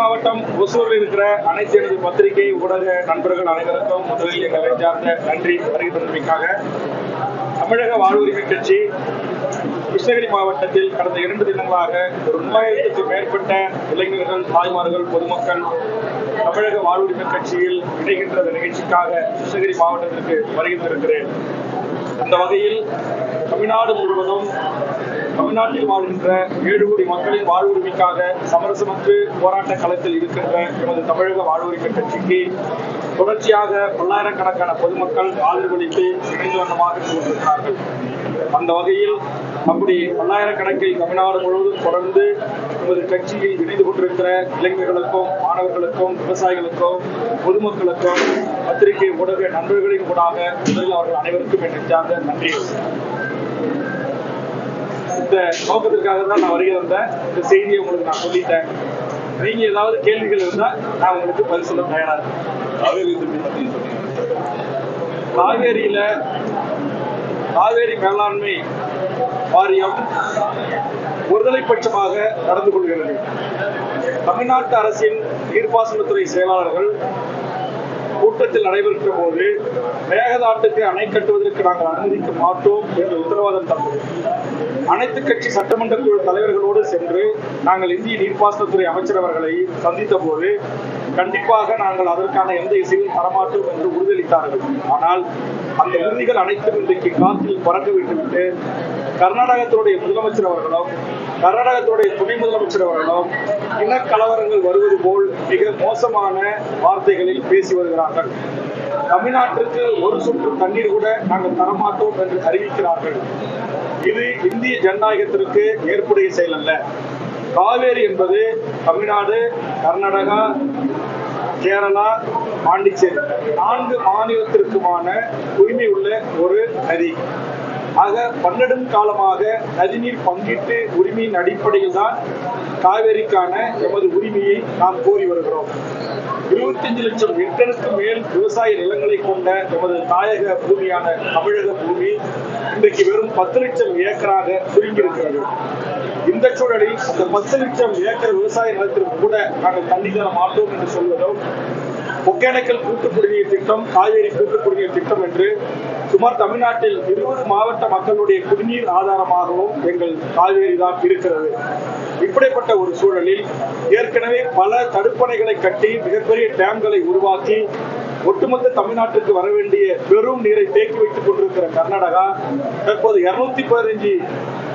மாவட்டம் ஒசூரில் இருக்கிற அனைத்து எனது பத்திரிகை ஊடக நண்பர்கள் அனைவருக்கும் முதலில் எங்களை சார்ந்த நன்றி வருகை தந்தமைக்காக தமிழக வாழ்வுரிமை கட்சி கிருஷ்ணகிரி மாவட்டத்தில் கடந்த இரண்டு தினங்களாக ஒரு மூவாயிரத்துக்கு மேற்பட்ட இளைஞர்கள் தாய்மார்கள் பொதுமக்கள் தமிழக வாழ்வுரிமை கட்சியில் இணைகின்ற நிகழ்ச்சிக்காக கிருஷ்ணகிரி மாவட்டத்திற்கு வருகின்றிருக்கிறேன் அந்த வகையில் தமிழ்நாடு முழுவதும் தமிழ்நாட்டில் வாழ்கின்ற ஏழு கோடி மக்களின் வாழ்வுரிமைக்காக சமரசமற்று போராட்ட களத்தில் இருக்கின்ற எமது தமிழக வாழ்வுரிமை கட்சிக்கு தொடர்ச்சியாக பல்லாயிரக்கணக்கான பொதுமக்கள் ஆதரவளித்து இணைந்து வண்ணமாக கொண்டிருக்கிறார்கள் அந்த வகையில் அப்படி பல்லாயிரக்கணக்கில் தமிழ்நாடு முழுவதும் தொடர்ந்து எமது கட்சியில் இணைந்து கொண்டிருக்கிற இளைஞர்களுக்கும் மாணவர்களுக்கும் விவசாயிகளுக்கும் பொதுமக்களுக்கும் பத்திரிகை ஊடக நண்பர்களின் கூடாக முதலில் அவர்கள் அனைவருக்கும் என் நன்றி இந்த நோக்கத்திற்காக தான் நான் வருகை வந்தேன் இந்த செய்தியை உங்களுக்கு நான் சொல்லிட்டேன். நீங்க ஏதாவது கேள்விகள் இருந்தா நான் உங்களுக்கு பதில் சொல்ல தயாரா இருக்கேன் காவேரியில காவேரி மேலாண்மை வாரியம் ஒருதலை பட்சமாக நடந்து கொள்கிறது. தமிழ்நாட்டு அரசின் நீர்ப்பாசனத்துறை செயலாளர்கள் கூட்டத்தில் நடைபெற்ற போது மேகதாட்டுக்கு அணை கட்டுவதற்கு நாங்கள் அனுமதிக்க மாட்டோம் என்று உத்தரவாதம் தந்தது. அனைத்து கட்சி சட்டமன்ற குழு தலைவர்களோடு சென்று நாங்கள் இந்திய நீர்ப்பாசனத்துறை அமைச்சர் அவர்களை சந்தித்த போது கண்டிப்பாக நாங்கள் அதற்கான எந்த இசையும் தரமாட்டோம் என்று உறுதியளித்தார்கள். ஆனால் அந்த உறுதிகள் அனைத்தும் இன்றைக்கு காற்றில் பறந்து விட்டுவிட்டு கர்நாடகத்தினுடைய முதலமைச்சர் அவர்களும் கர்நாடகத்தினுடைய துணை முதலமைச்சர் அவர்களும் இனக்கலவரங்கள் வருவது போல் மிக மோசமான வார்த்தைகளில் பேசி வருகிறார்கள். தமிழ்நாட்டிற்கு ஒரு சொட்டு தண்ணீர் கூட நாங்கள் தரமாட்டோம் என்று அறிவிக்கிறார்கள். இது இந்திய ஜனநாயகத்திற்கு ஏற்புடைய செயல் அல்ல. காவேரி என்பது தமிழ்நாடு கர்நாடகா கேரளா பாண்டிச்சேரி. நான்கு மாநிலத்திற்குமான உரிமை உள்ள ஒரு நதி. ஆக பன்னெடும் காலமாக நதிநீர் பங்கீட்டு உரிமையின் அடிப்படையில் தான் காவேரிக்கான எமது உரிமையை நாம் கோரி வருகிறோம். இருபத்தஞ்சு லட்சம் ஹெக்டருக்கு மேல் விவசாய நிலங்களை கொண்ட எமது தாயக பூமியான தமிழக பூமி இன்றைக்கு வெறும் பத்து லட்சம் ஏக்கராக சுருங்கியிருக்கிறது இந்த சூழலில் அந்த பத்து லட்சம் ஏக்கர் விவசாய நிலத்திற்கு கூட நாங்கள் தண்ணி தர மாட்டோம் என்று சொல்வதும் ஒகேனக்கல் கூட்டு குடிநீர் திட்டம் காவேரி கூட்டு குடிநீர் திட்டம் என்று சுமார் தமிழ்நாட்டில் இருபது மாவட்ட மக்களுடைய குடிநீர் ஆதாரமாகவும் எங்கள் காவேரி தான் இருக்கிறது. இப்படிப்பட்ட ஒரு சூழலில் ஏற்கனவே பல தடுப்பணைகளை கட்டி மிகப்பெரிய டேம்களை உருவாக்கி ஒட்டுமொத்த தமிழ்நாட்டுக்கு வர வேண்டிய பெரும் நீரை தேக்கி வைத்துக் கொண்டிருக்கிற கர்நாடகா தற்போது இருநூத்தி பதினைஞ்சு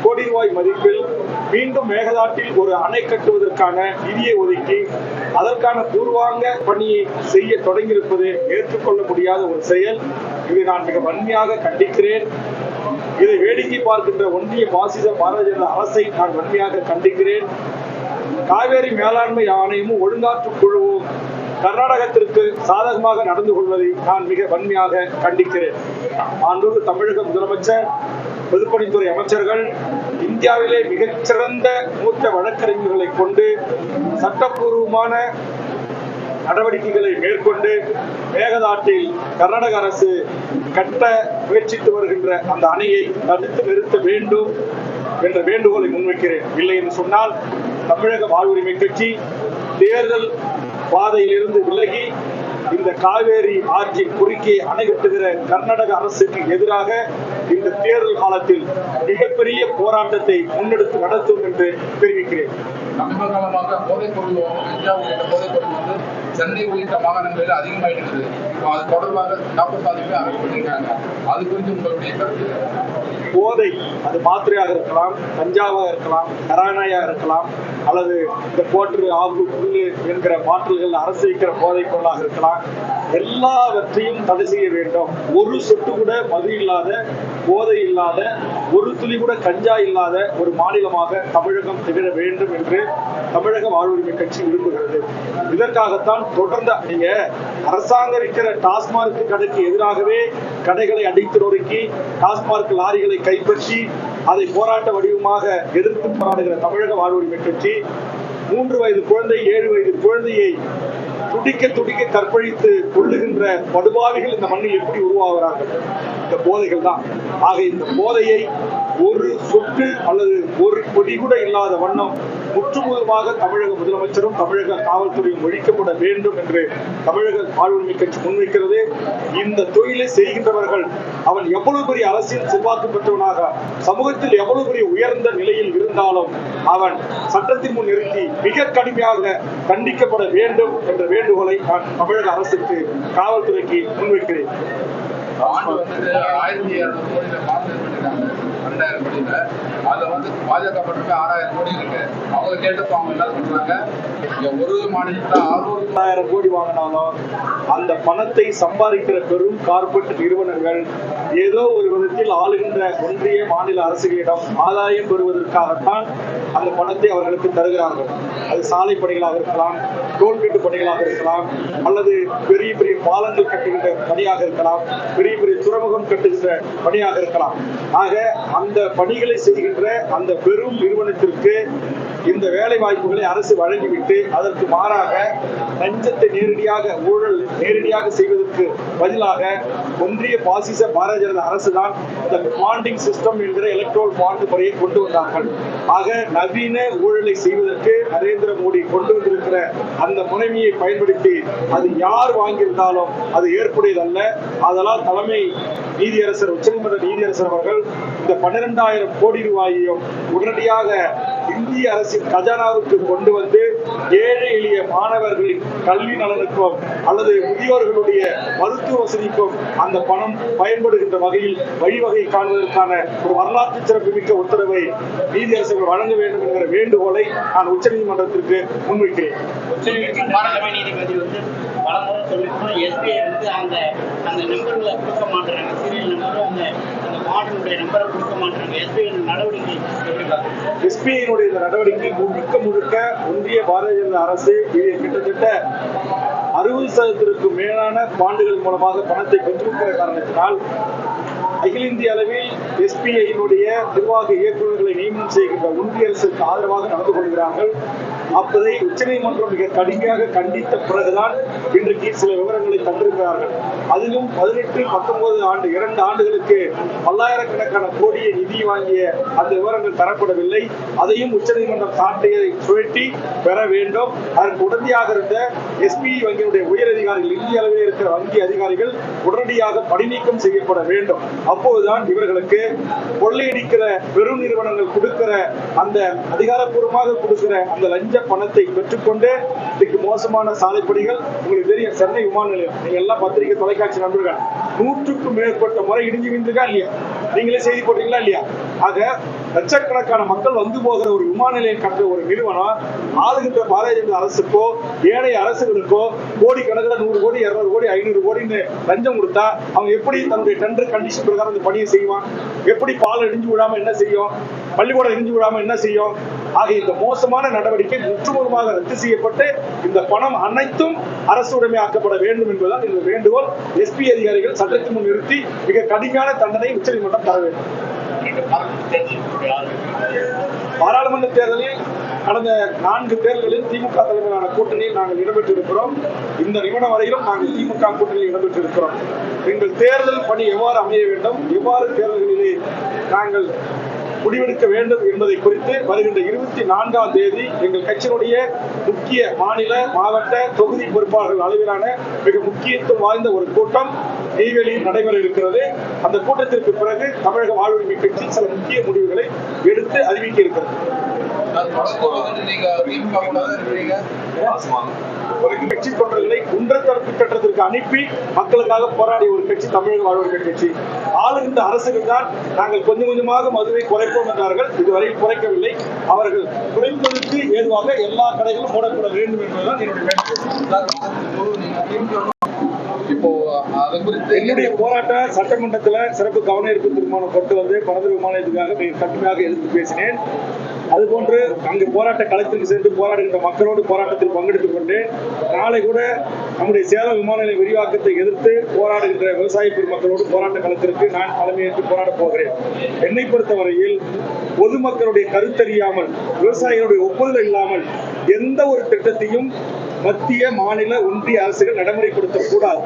கோடி ரூபாய் மதிப்பில் மீண்டும் மேகதாட்டில் ஒரு அணை கட்டுவதற்கான நிதியை ஒதுக்கி அதற்கான பூர்வாங்க பணியை செய்ய தொடங்கியிருப்பது ஏற்றுக்கொள்ள முடியாத ஒரு செயல். இதை நான் மிக வன்மையாக கண்டிக்கிறேன். இதை வேடிக்கை பார்க்கின்ற ஒன்றிய பாசிச பாரதிய ஜனதா அரசை நான் வன்மையாக கண்டிக்கிறேன். காவேரி மேலாண்மை ஆணையமும் ஒழுங்காற்று குழுவும் கர்நாடகத்திற்கு சாதகமாக நடந்து கொள்வதை நான் மிக வன்மையாக கண்டிக்கிறேன். ஆண்டோடு தமிழக முதலமைச்சர் பொதுப்பணித்துறை அமைச்சர்கள் இந்தியாவிலே மிகச்சிறந்த மூத்த வழக்கறிஞர்களை கொண்டு சட்டப்பூர்வமான நடவடிக்கைகளை மேற்கொண்டு மேகதாட்டில் கர்நாடக அரசு கட்ட முயற்சித்து வருகின்ற அந்த அணையை தடுத்து நிறுத்த வேண்டும் என்ற வேண்டுகோளை முன்வைக்கிறேன். இல்லை என்று சொன்னால் தமிழக வாழ்வுரிமை கட்சி தேர்தல் பாதையிலிருந்து விலகி இந்த காவேரி ஆற்றின் குறுக்கே அணைகட்டுகிற கர்நாடக அரசுக்கு எதிராக இந்த தேர்தல் காலத்தில் மிகப்பெரிய போராட்டத்தை முன்னெடுத்து நடத்தும் என்று தெரிவிக்கிறேன். சமீப காலமாக போதைப் பொருள் கஞ்சா உள்ளிட்ட போதைப் பொருள் வந்து சென்னை உள்ளிட்ட மாகாணங்களில் அதிகமாயிட்டு இருக்குது அது தொடர்பாக டாக்டர் பாதிப்பை அமைப்பு பண்ணியிருக்காங்க அது குறித்து உங்களுடைய கருத்து? போதை அது மாத்திரையாக இருக்கலாம் கஞ்சாவாக இருக்கலாம் கரானாயா இருக்கலாம் அல்லது இந்த போற்று ஆகு புல்லு என்கிற பாட்டில்கள் அரசு வைக்கிற போதைப் பொருளாக இருக்கலாம். எல்லாவற்றையும் தடை செய்ய வேண்டும். ஒரு சொட்டு கூட மது இல்லாத போதை இல்லாத ஒரு துளி கூட கஞ்சா இல்லாத ஒரு மாநிலமாக தமிழகம் திகழ வேண்டும் என்று தமிழக வாழ்வுரிமை கட்சி விரும்புகிறது. இதற்காகத்தான் தொடர்ந்து நீங்க அரசாங்கம் இருக்கிற டாஸ்மார்க் கடைக்கு எதிராகவே கடைகளை அடித்து நொறுக்கி டாஸ்மார்க் லாரிகளை கைப்பற்றி அதை போராட்ட வடிவமாக எதிர்த்து போராடுகிற தமிழக வாழ்வுரிமை கட்சி மூன்று வயது குழந்தை ஏழு வயது குழந்தையை துடிக்க துடிக்க கற்பழித்து கொள்ளுகின்ற படுபாவிகள் இந்த மண்ணில் எப்படி உருவாகிறார்கள்? இந்த போதைகள் தான். ஆக இந்த போதையை ஒரு சொட்டு அல்லது ஒரு கொடி கூட இல்லாத வண்ணம் முற்றுமுதலாக தமிழக முதலமைச்சரும் தமிழக காவல்துறையும் ஒழிக்கப்பட வேண்டும் என்று தமிழக ஆளுமை கட்சி முன்வைக்கிறது இந்த தொழிலை செய்கின்றவர்கள் அவன் எவ்வளவு பெரிய அரசியல் செல்வாக்கு பெற்றவனாக சமூகத்தில் எவ்வளவு பெரிய உயர்ந்த நிலையில் இருந்தாலும் அவன் சட்டத்தின் முன் நிறுத்தி மிக கடுமையாக கண்டிக்கப்பட வேண்டும் என்ற வேண்டுகோளை நான் தமிழக அரசுக்கு காவல்துறைக்கு முன்வைக்கிறேன். ஆண்டு வந்து ஆயிரத்தி இருநூறு கோடியில பண்ணிருக்காங்க. பன்னெண்டாயிரம் கோடியில அதுல வந்து பாஜக பண்றது ஆறாயிரம் கோடி இருக்கு. அவங்க கேட்டப்ப அவங்க என்ன சொல்றாங்க இங்க ஒரு மாநிலத்துல அறுபத்தாயிரம் கோடி வாங்கினாலும் அந்த பணத்தை சம்பாதிக்கிற பெரும் கார்பரேட் நிறுவனங்கள் ஏதோ ஒரு விதத்தில் ஆளுகின்ற ஒன்றிய மாநில அரசுகளிடம் ஆதாயம் பெறுவதற்காகத்தான் அந்த பணத்தை அவர்களுக்கு தருகிறார்கள். அது சாலை பணிகளாக இருக்கலாம் டோல்கேட்டு பணிகளாக இருக்கலாம் அல்லது பெரிய பெரிய பாலங்கள் கட்டுகின்ற பணியாக இருக்கலாம் பெரிய பெரிய துறைமுகம் கட்டுகின்ற பணியாக இருக்கலாம். ஆக அந்த பணிகளை செய்கின்ற அந்த பெரும் நிறுவனத்திற்கு இந்த வேலை வாய்ப்புகளை அரசு வழங்கிவிட்டு அதற்கு மாறாக லஞ்சத்தை நேரடியாக ஊழல் நேரடியாக செய்வதற்கு பதிலாக ஒன்றிய பாசிச பாரதிய ஜனதா அரசு தான் இந்த பாண்டிங் சிஸ்டம் என்கிற எலக்ட்ரோல் பாண்ட் முறையை கொண்டு வந்தார்கள். ஆக நவீன ஊழலை செய்வதற்கு நரேந்திர மோடி கொண்டு வந்திருக்கிற அந்த முறைமையை பயன்படுத்தி அது யார் வாங்கியிருந்தாலும் அது ஏற்புடையதல்ல. அதனால் தலைமை நீதியரசர் உச்சநீதிமன்ற நீதியரசர் அவர்கள் இந்த பன்னிரெண்டாயிரம் கோடி ரூபாயையும் உடனடியாக இந்திய அரசின் கஜானாவுக்கு கொண்டு வந்து ஏழை எளிய மாணவர்களின் கல்வி நலனுக்கும் அல்லது முதியோர்களுடைய மருத்துவ வசதிக்கும் அந்த பணம் பயன்படுகின்ற வகையில் வழிவகை காண்பதற்கான ஒரு வரலாற்று சிறப்புமிக்க உத்தரவை நீதியரசர்கள் வழங்க வேண்டும் என்கிற வேண்டுகோளை நான் உச்சநீதிமன்றத்திற்கு முன்வைக்கிறேன். பாராளுமன்ற நீதிபதி வந்து பல முறை எஸ்பிஐ வந்து அந்த அந்த நம்பர்களை கொடுக்க மாட்டேன் சீரியல் நம்பரும் அந்த அந்த நம்பரை கொடுக்க மாட்டாங்க எஸ்பிஐ நடவடிக்கை எஸ்பிஐனுடைய இந்த நடவடிக்கை முழுக்க முழுக்க ஒன்றிய பாரதிய ஜனதா அரசு இது கிட்டத்தட்ட அறுபது சதவீதத்திற்கு மேலான பாண்டுகள் மூலமாக பணத்தை பெற்றிருக்கிற காரணத்தினால் அகில இந்திய அளவில் எஸ்பிஐயினுடைய நிர்வாக இயக்குநர்களை நியமனம் செய்கின்ற ஒன்றிய அரசுக்கு ஆதரவாக நடந்து கொள்கிறார்கள். அப்பதை உச்சநீதிமன்றம் மிக கடுமையாக கண்டித்த பிறகுதான் இன்றைக்கு சில விவரங்களை தந்திருக்கிறார்கள். அதிலும் பதினெட்டு பத்தொன்பது ஆண்டு இரண்டு ஆண்டுகளுக்கு பல்லாயிரக்கணக்கான கோடியை நிதி வாங்கிய அந்த விவரங்கள் தரப்படவில்லை. அதையும் உச்சநீதிமன்றம் சாட்டையை சுழற்றி பெற வேண்டும். அதற்கு உடனடியாக இருந்த எஸ்பிஐ வங்கியினுடைய உயர் அதிகாரிகள் இந்திய அளவில் இருக்கிற வங்கி அதிகாரிகள் உடனடியாக பணிநீக்கம் செய்யப்பட வேண்டும். அப்போதுதான் இவர்களுக்கு கொள்ளையடிக்கிற பெரும் நிறுவனங்கள் கொடுக்கிற அந்த அதிகாரப்பூர்வமாக கொடுக்கிற அந்த லஞ்ச பணத்தை பெற்றுக்கொண்டு இன்னைக்கு மோசமான சாலைப்படிகள் உங்களுக்கு தெரியும் சென்னை விமான நிலையம். நீங்க எல்லாம் பத்திரிகை தொலைக்காட்சி நண்பர்கள். நூற்றுக்கும் மேற்பட்ட முறை இடிஞ்சு விழுந்துருக்கா இல்லையா? நீங்களே செய்தி போட்டீங்களா இல்லையா? ஆக லட்சக்கணக்கான மக்கள் வந்து போகிற ஒரு விமான நிலையம் கட்டுற ஒரு நிறுவனம் ஆளுகின்ற பாரதிய ஜனதா அரசுக்கோ ஏனைய அரசுகளுக்கோ கோடி கணக்கில் நூறு கோடி இருநூறு கோடி ஐநூறு கோடின்னு லஞ்சம் கொடுத்தா அவங்க எப்படி தன்னுடைய டெண்டர் கண்டிஷன் பிரகாரம் அந்த பணியை செய்வான் எப்படி பால் இடிஞ்சு விடாம என்ன செய்யும்? பள்ளிக்கூடம் இடிஞ்சு விடாம என்ன செய்யும்? ஆக இந்த மோசமான நடவடிக்கை முற்றுமுழுமாக ரத்து செய்யப்பட்டு இந்த பணம் அனைத்தும் அரசு உடைமையாக்கப்பட வேண்டும் என்பதால் இந்த வேண்டுகோள். எஸ்பி அதிகாரிகள் சட்டத்தின் முன் நிறுத்தி மிக கடுமையான தண்டனை உச்சநீதிமன்றம் தர வேண்டும். பாராளுமன்ற தேர்தலில் கடந்த நான்கு தேர்தலில் திமுக தலைமையிலான கூட்டணியில் நாங்கள் இடம்பெற்றிருக்கிறோம். இந்த நிமிடம் வரையிலும் நாங்கள் திமுக கூட்டணியில் இடம்பெற்றிருக்கிறோம். எங்கள் தேர்தல் பணி எவ்வாறு அமைய வேண்டும்? எவ்வாறு தேர்தல்களிலே நாங்கள் முடிவெடுக்க வேண்டும் என்பதை குறித்து வருகின்ற இருபத்தி நான்காம் தேதி எங்கள் கட்சியினுடைய முக்கிய மாநில மாவட்ட தொகுதி பொறுப்பாளர்கள் அளவிலான மிக முக்கியத்துவம் வாய்ந்த ஒரு கூட்டம் நெய்வேலியில் நடைபெற இருக்கிறது. அந்த கூட்டத்திற்கு பிறகு தமிழக வாழ்வுரிமை கட்சி சில முக்கிய முடிவுகளை எடுத்து அறிவிக்க இருக்கிறது. ஒரு கட்சி தொண்டர்களை குன்றத்தரப்பு சட்டத்திற்கு அனுப்பி மக்களுக்காக போராடிய ஒரு கட்சி தமிழக வாழ்வுரிமை கட்சி. ஆளுகின்ற அரசுகள் தான் நாங்கள் கொஞ்சம் கொஞ்சமாக மதுவை குறைப்போம் என்றார்கள். இதுவரை குறைக்கவில்லை. அவர்கள் குறைப்பதற்கு ஏதுவாக எல்லா கடைகளும் மூடப்பட வேண்டும் என்பதுதான் என்னுடைய வேண்டுகோள். இப்போ அதை குறித்து என்னுடைய போராட்ட சட்டமன்றத்துல சிறப்பு கவன ஈர்ப்பு தீர்மானம் கொண்டு வந்து பனந்தூர் விமானத்துக்காக மிக கடுமையாக எதிர்த்து பேசினேன். அதுபோன்று அங்கு போராட்ட களத்திற்கு சென்று போராடுகின்ற மக்களோடு போராட்டத்தில் பங்கெடுத்துக் கொண்டு நாளை கூட நம்முடைய சேலம் விமான நிலைய விரிவாக்கத்தை எதிர்த்து போராடுகின்ற விவசாய பெருமக்களோடு போராட்ட களத்திற்கு நான் தலைமையேற்று போராடப் போகிறேன். என்னை பொறுத்தவரையில் பொதுமக்களுடைய கருத்தறியாமல் விவசாயிகளுடைய ஒப்புதல் இல்லாமல் எந்த ஒரு திட்டத்தையும் மத்திய மாநில ஒன்றிய அரசுகள் நடைமுறைப்படுத்தக்கூடாது.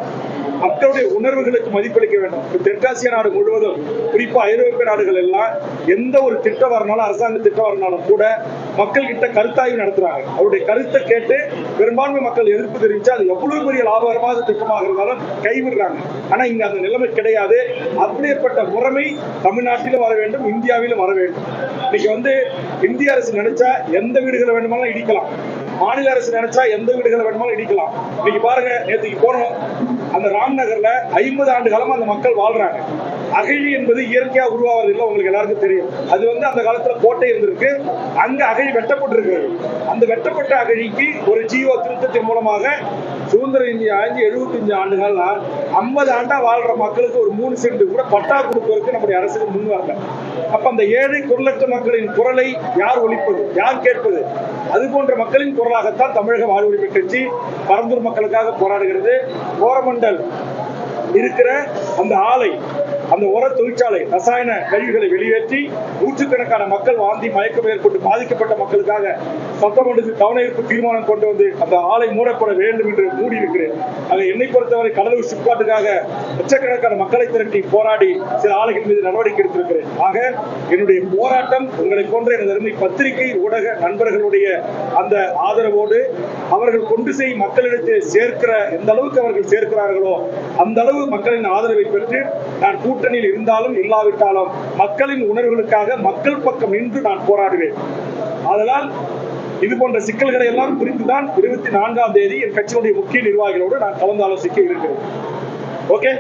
மக்களுடைய உணர்வுகளுக்கு மதிப்பளிக்க வேண்டும். தெற்காசிய நாடு முழுவதும் குறிப்பா ஐரோப்பிய நாடுகள் எல்லாம் எந்த ஒரு திட்டம் வரனாலும் அரசாங்க திட்டம் வரனாலும் கூட மக்கள் கிட்ட கருத்தாய்வு நடத்துறாங்க. அவருடைய கருத்தை கேட்டு பெரும்பான்மை மக்கள் எதிர்ப்பு தெரிவிச்சு அது எவ்வளவு பெரிய லாபகரமான திட்டமாக இருந்தாலும் கைவிடுறாங்க. ஆனா இங்க அந்த நிலைமை கிடையாது. அப்படிப்பட்ட முறைமை தமிழ்நாட்டிலும் வர வேண்டும் இந்தியாவிலும் வர வேண்டும். இன்னைக்கு வந்து இந்திய அரசு நினைச்சா எந்த வீடுகளை வேண்டுமானாலும் இடிக்கலாம். மாநில அரசு நினைச்சா எந்த வீடுகளை வேணுமானாலும் இடிக்கலாம். இன்னைக்கு பாருங்க நேற்றுக்கு போனோம். அந்த ராம்நகர்ல ஐம்பது ஆண்டு காலமா அந்த மக்கள் வாழ்றாங்க. அகழி என்பது இயற்கையா உருவாவது இல்லை உங்களுக்கு எல்லாருக்கும் தெரியும். அது வந்து அந்த காலத்துல கோட்டை இருந்திருக்கு. அங்க அகழி வெட்டப்பட்டிருக்கிறது. அந்த வெட்டப்பட்ட அகழிக்கு ஒரு ஜீவோ திருத்தத்தின் மூலமாக சுதந்திர இந்தியா ஆஞ்சு எழுபத்தஞ்சு ஆண்டுகள்னா ஐம்பது ஆண்டா வாழ்ற மக்களுக்கு ஒரு மூணு சென்ட் கூட பட்டா கொடுப்பதற்கு நம்முடைய அரசுக்கு முன் வரல. அப்ப அந்த ஏழை குரலற்ற மக்களின் குரலை யார் ஒழிப்பது? யார் கேட்பது? அது போன்ற மக்களின் குரலாகத்தான் தமிழக வாழ்வுரிமை கட்சி பரந்தூர் மக்களுக்காக போராடுகிறது. கோரமண்டல் இருக்கிற அந்த ஆலை அந்த உர தொழிற்சாலை ரசாயன கழிவுகளை வெளியேற்றி நூற்றுக்கணக்கான மக்கள் வாந்தி மயக்கம் ஏற்பட்டு பாதிக்கப்பட்ட மக்களுக்காக சட்டமன்றத்தில் கவனஈர்ப்பு தீர்மானம் கொண்டு வந்து அந்த ஆலை மூடப்பட வேண்டும் என்று மூடி இருக்கிறேன் அதை என்னை பொறுத்தவரை கடலூர் சிப்காட்டுக்காக லட்சக்கணக்கான மக்களை திரட்டி போராடி சில ஆலைகள் மீது நடவடிக்கை எடுத்திருக்கிறேன். ஆக என்னுடைய போராட்டம் உங்களை போன்ற எனது அருமை பத்திரிகை ஊடக நண்பர்களுடைய அந்த ஆதரவோடு அவர்கள் கொண்டு செய் மக்களிடத்தில் சேர்க்கிற எந்த அளவுக்கு அவர்கள் சேர்க்கிறார்களோ அந்த அளவு மக்களின் ஆதரவை பெற்று நான் கூட்டணியில் இருந்தாலும் இல்லாவிட்டாலும் மக்களின் உணர்வுகளுக்காக மக்கள் பக்கம் நின்று நான் போராடுவேன். அதனால் இது போன்ற சிக்கல்களை எல்லாம் புரிந்துதான் இருபத்தி நான்காம் தேதி என் கட்சியினுடைய முக்கிய நிர்வாகிகளோடு நான் கலந்து ஆலோசிக்க இருக்கிறேன். ஓகே?